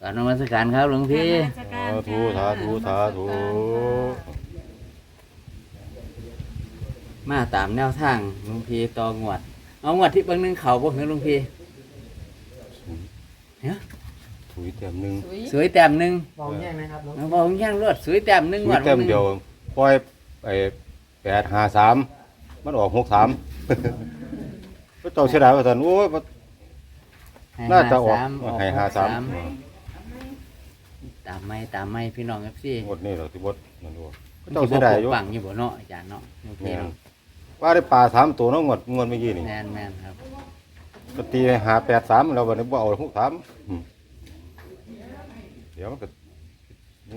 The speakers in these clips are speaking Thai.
กรารนมัสการครับหลวงพี่สาสาธุสาธุสาธุมาตามแนวทางหลวงพี่ต่องวด เอางวดที่เบางหนึงเขาบ่เห็นหลวงพี่เฮ้ยถุยเต็มหนึ่งสวยแต้มหนึงเบาแย่ไหมครับหลวงเอาบอกย่างรวดสวยแต้มหนึงถุงยวดเต็มหนึ่งเดียวปล่อยไอ้แปดห้าสามมันออกหกสามพระเจ้าเสียดายว่าท่านโอ้ย ให้น่าจะออก53ให้ห้าสาม ตามไม่ตามไม่พี่น้องเอฟซีหมดนี่เหรอที่บดนั่นดูพระเจ้าเจ้าเสียดายอยู่ปังอยู่บ่เนาะอาจารย์เนาะหลวงพี่แม่นเนาะว่าได้ปลาสามตัวเน้องงวดงวดเมื่อกี้นี่แมนแมนครับก็ตีให้หาแปดสามเราวันนี้บ่เอาหกสามอืมเดี๋ยวมันก็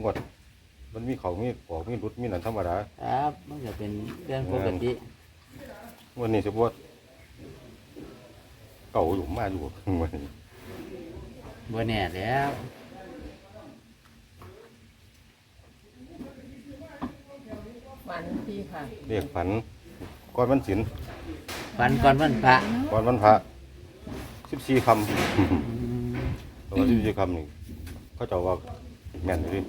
งวดมันมีเขามีออกมีรุดมีนั่นธรรมดาครับมันจะเป็นเรื่องปกติวันนี้สิบวเก่าอยู่มาอยู่วันนี้บ่แน่แล้ว ฝันพี่ค่ะเรียกฝันก่อนวันศิลฟันก่อนวันพระก่อนวันพระสิบสี่คอืมำแต่ว่าสิบสี่คำนี่เขาเจะว่าแม่นอยู่ดิ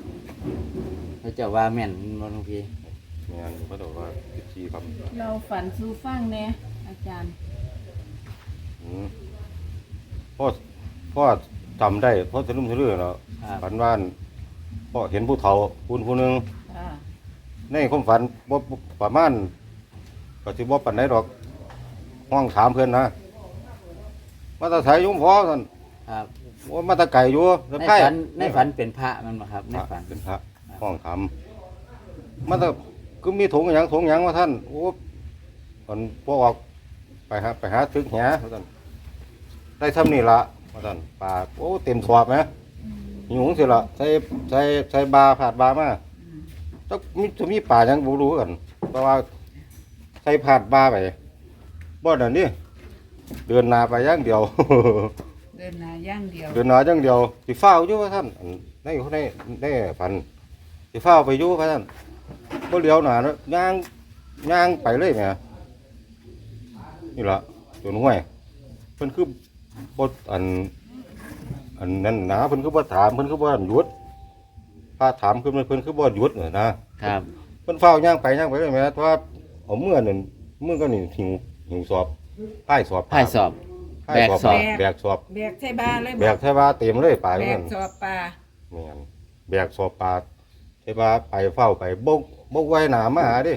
พระเจ้าว่าแม่นบ่หลวงพี่แม่นเขาเจะว่าสิบสี่คเราฝันสู่ฟังแน่อาจารย์ำอืมพ่อพ่อจำได้พ่อจะลุ่มทะเลื่อเนาะครับฝันว่าพ่อเห็นผู้เฒ่าผู้ผู้หนึ่งค่ะ ในความฝันบ่บ่ประมาณก็สิบ่ปานใดดอกห้องถามเพิ่นนะมาแตาไสายยุ่มพอท่านครับว่ามาแตาไก่อยู่ในแล้วไผ่ฝันในฝันเป็นพระมันบ่ครับในฝันเป็นพระห้องถามมาแตาก็มีถุงหยังถุงหยังว่าท่านโอ้คนพวกออกไปหาไปหาทึกแหว่าท่านได้ทำนี่ละว่าท่านปลาโอ้เต็มสอบไหมหิวสิละใส่ใส่ใส่บาผาดบามา ต้องมีจะมีป่าหยังบ่รู้กันเพราะว่าใส่ผาดบาไปบ่นั่นนี่เดินหนาไปอย่างเดียว เดินหน้าย่างเดียว เดินหนาอย่างเดียวสิเฝ้าวอยู่ว่าท่านอันในในในฝันสิเฝ้าวไปอยู่ว่าท่านบ่เลี้ยวหนาเนอะย่างย่างไปเลยแหมนี่ล่ะจนห้วยเพิ่นคือบ่อัน อันนั้นนะเพิ่นคือบ่ถามเพิ่นคือบ่หยุด ถ้าถามคือมันเพิ่นคือบ่หยุดเนี่ยนะครับ เพิ่นเฝ้าวย่างไปย่างไปเลยแหมเพราะว่าเอามือนั่นมือก็นี่หิวหิวสอบป้ายสอบไพ่สอบป้ายสอบแบกสอบ แบกสอบ แบกใส่บาเลยแบกใช่ว่าเต็มเลยไปแบนั่กนสอบปลาแม่นแบกสอบปลาใช่ว่าไปเฝ้าไปบกบกไว้หนามาหาดิ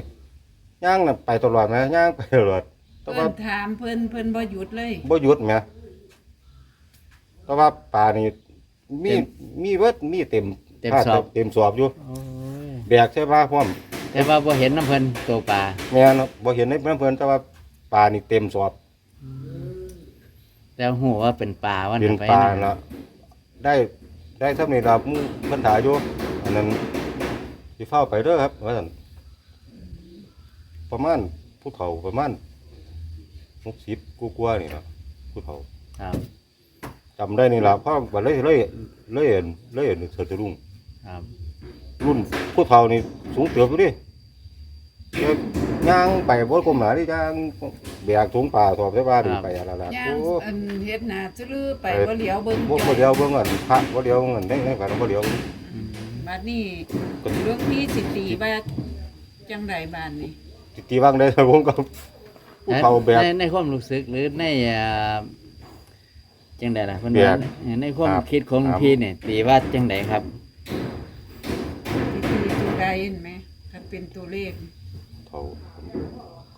ย่างน่ะไปตลอดไหมย่างไปตลอดแต่เพิ่ว่านถามเพิ่นเพิ่นบ่หยุดเลยบ่หยุดไหมแต่ว่าปลานี่มีมีเบิดมีเต็ม เต็มผ้าสอบเต็มสอบอยู่โอ้ยแบกใช่ว่าพร้อมแต่ว่าบ่เห็นน้ำเพิ่นตัวปลาแม่นบ่เห็นในเพิ่นแต่ว่าปลานี่เต็มสอบแต่หูว่าเป็นปลาวันเป็นไปปลานะละได้ได้เท่านี้ล่ะมึงเพิ่นถ่ายอยู่อันนั้นสิเฝ้าไปเด้อครับว่าซั่นประมาณผู้เฒ่าประมาณ60กว่าๆนี่ล่ะผู้เฒ่าครับจำได้นี่ล่ะเพราะว่าเลยเลยเลยเห็นเลยเห็นเสือจะรุ่ง ครับรุ่นผู้เฒ่านี่สูงเติบอยู่ดิแกย่างไปบ่กลมหนาดิย่างแบกถุงป่าสอบใส่บ้านนี่ไปอะไรล่ะย่างโอ้อันเฮ็ดหน้าจื้อไปบ่เหลียวเบิ่งบ่บ่เดียวเบิ่งอันพระบ่เดียวเงินได้ในฝันบ่เดียวอืมบัดนี้หลวงพี่สิตีว่าจังไดบ้านนี่สิตีวางได้ผมก็ผู้เฒ่าแบกในในความรู้สึกหรือในเอ่อจังใดล่ะเพิ่นแบว่ากในความครับคิดของหลวงครับพี่เนี่ยตีว่าจังใดครับสิตี ตัวใดเห็นไหมถ้าเป็นตัวเลขเฒ่า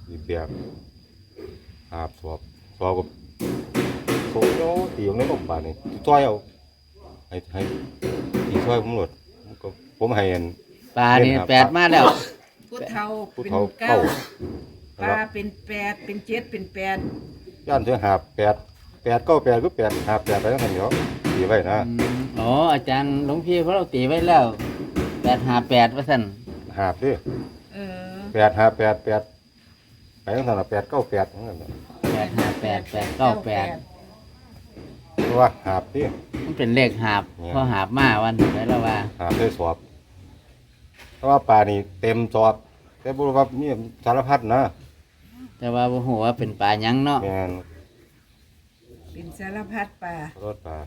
สิแบกหาบสอบสอบกับโซโยตีอยู่ในโรงพยาบาลนี่สิช่วยเอาให้ให้สิช่วยผมหลดก็ผมให้อัน ปลานี่เห็นครับ แปดมาแล้วผู้เฒ่าผู้เป็นเฒ่าเก้าเก้าปลาเป็นแปดเป็นเจ็ดเป็นแปดย่านเสือหาบแปดแปดเก้าแปดก็แปดหาบแปดไปทั้งนั้นเดียวตีไว้นะอืมอ๋ออาจารย์หลวงพี่เพราะเราตีไว้แล้ว แปดหาแปดว่าสั่นหาบดิเออแปดหาแปดแปดไปทั้งนั้นน่ะแปดเก้าแปดทั้งนั้นน่ะแปดหาแปดแปดเก้าแปดเพราะว่าหาบดิ มันเป็นเลขหาบเนี่ย พอหาบมาวันไหนแล้วว่าหาบได้สอบ เพราะว่าป่านี่เต็มสอบ แต่บุรุษว่ามีสารพัดนะแต่ว่าบ่ฮู้ว่าเป็นปลาหยังเนาะแมนเป็นสารพัดปลารถป่า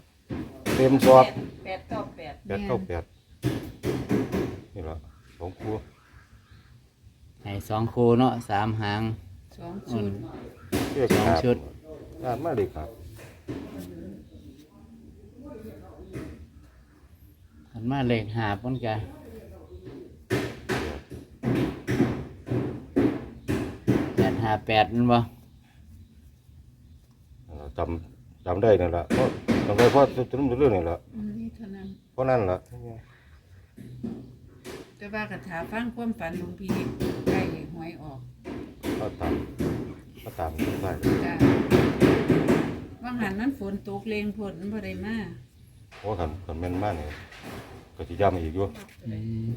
เต็มสอบแปดเก้าแปดเก้าแปด นี่ละสองคู่ให้สองคู่เนาะสามหาง สองอืชุมดเรียกสองขาดชุด ขาดมาเลยครับหันมาเลขหาบมันกันแปดหาแปดนั่นบ่จำจำได้นั่นแหละเพราะจำได้เพราะจะรู้เรื่องนี่แหละอืมนี่เท่านั้นเพราะนั่นแหละ แต่ว่ากระถาฟังความฝันหลวงพี่ใกล้หวยออกก็ตามก็ตามได้จ้าว่างหันนั้นฝนตกเลงฝนบ่ได้มาเพราะขันขันแม่นมากเนี่ยก็จะย้ำอีกอยู่อืม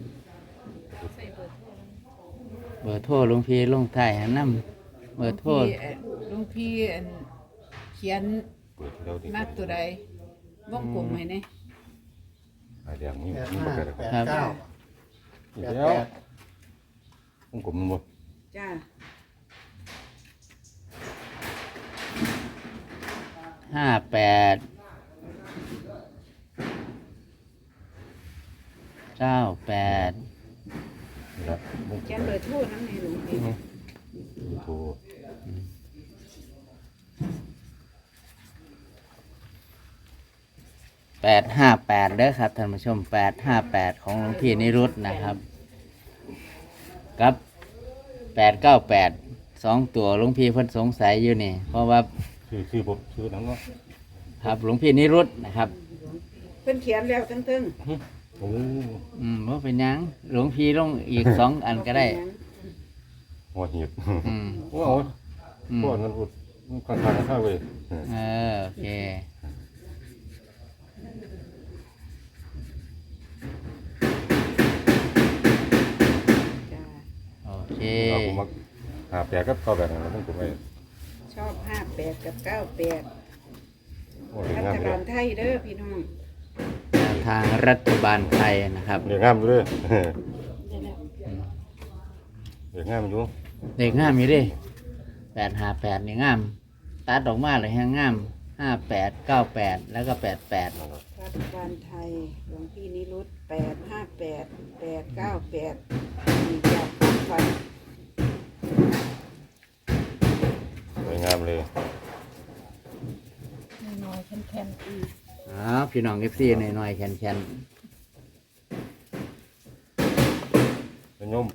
เบอร์โทรหลวงพี่ลงท้ายหันนำเบอร์โทรหลวงพี่เอ่อหลวงพี่อันเขียนเปิดที่เราดีมากตัวใดวงกลมให้แน่ไอเดียมีแปดมีห้าประกันแปดครับเก้าอีก แปดแล้วแปดผมกลมมันบ่จ้าห้าแปดเก้าแปดนี่ละผมเขียนเบอร์โทรนั่นในหลวงพี่โทร แปดห้าแปดเด้อครับท่านผู้ชมแปดห้าแปดของหลวงพี่นิรุตนะครับกับแปดเก้าแปดสองตัวหลวงพี่เพิ่นสงสัยอยู่นี่ เพราะว่าชื่อชื่อผมชื่อหนังเนาะครับหลวงพี่นิรุตนะครับ เพิ่นเขียนแล้วทั้งทึ่งโอ้อืมว่าเป็นหยังหลวงพี่ลงอีกสองอันก็ได้ หัวหีบอืมโอ้โหอืมพวกนั้นพูดข้างๆข้างๆเว้ยเออโอเค จ้า โอ เค เราผมมาหาแปลก็เข้าแบบนั้นแล้วผมไปชอบห้าแปดกับเก้าแปดโอ้เรียรังงามฐเลบายลไทยเด้อพี่น้องทางรัฐบาลไทยนะครับเรียงงามเลยเรียงงามอยู่เด็กงามอยู่ดิแปดห้าแปดนี่งาม ตัดออกมาเลยแห้งงามห้าแปดเก้าแปดแล้วก็แปดแปดรัฐบาลไทยหลวงพี่นิรุตแปดห้าแปดแปดเก้าแปดมีจา กความฝันสวยงามเลยน้อยๆแข็งๆอืมอ๋อพี่น้องเอฟซีหน่อยๆแคนแคนเป็นโยม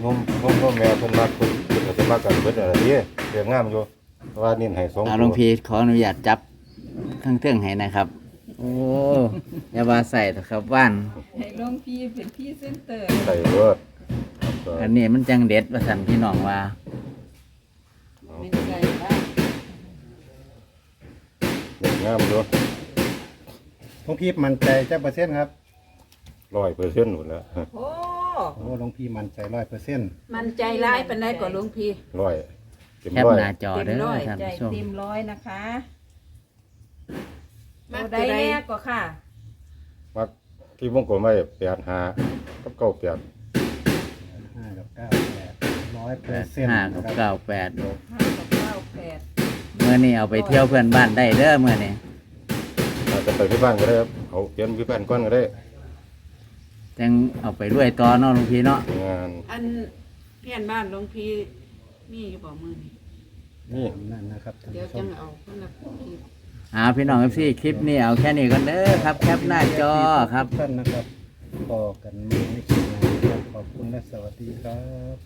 โยมโยมโยมแม่เพิ่นมาคุณเพิ่นก็จะมากันเบิดอะไรนี่เรียงงามอยู่เพราะว่านี่ให้สองอาหลวงพี่ขออนุญาตจับทั้งเทื่องให้นะครับ โอ้อยาว่าใส่เถอะครับว่านให้หลวงพี่เป็นพี่เซนเตอร์ ใส่เบิด อันนี้มันจังเด็ดว่าสันพี่น้องว่าเป็นใจบ้างเรียงงามอยู่หลวงพี่มั่นใจจ้าเปอร์เซ็นต์ครับร้อยเปอร์เซ็นต์หมดแล้วโอ้โอ้หลวงพี่มั่นใจร้อยเปอร์เซ็นต์มันใจร้ายปานใดกว่าหลวงพี่ ร้อยเต็มแคปร้อยหน้าจอเด้เต็มร้ออยท่านใจผู้ชมเต็มร้อยนะคะมาเอาตัได้วใด แน่ก็ค่ะ มักที่วงกลมไว้แปดห้ากับเก้าแปด ร้อยเปแปอดร์เซ็นต์ห้านะกับครับเก้าแปดห้ากับเก้าแปดเมื่อนี้เอาไปเที่ยวเพื่อนบ้านได้เด้อเมื่อนี้อาจจะไปที่บ้านก็ได้ครับเอาเปลี่ยนที่บ้านก้อนก็ได้จังเอาไปด้วยต่อเนาะหลวงพี่เนาะงานอันเพี้ยนบ้านหลวงพี่มีอยู่บ่มือนี่นี่นั่นนะครับท่านเดี๋ยวผู้ชจัมงเอาคนละคลิปอ่าพี่น้องเอฟซีคลิปนี้เอาแค่นี้ก่อนเด้อครับแคปหน้าจอครับ ท่านนะครับพอกันไม่คิดนะครับขอบคุณและสวัสดีครับ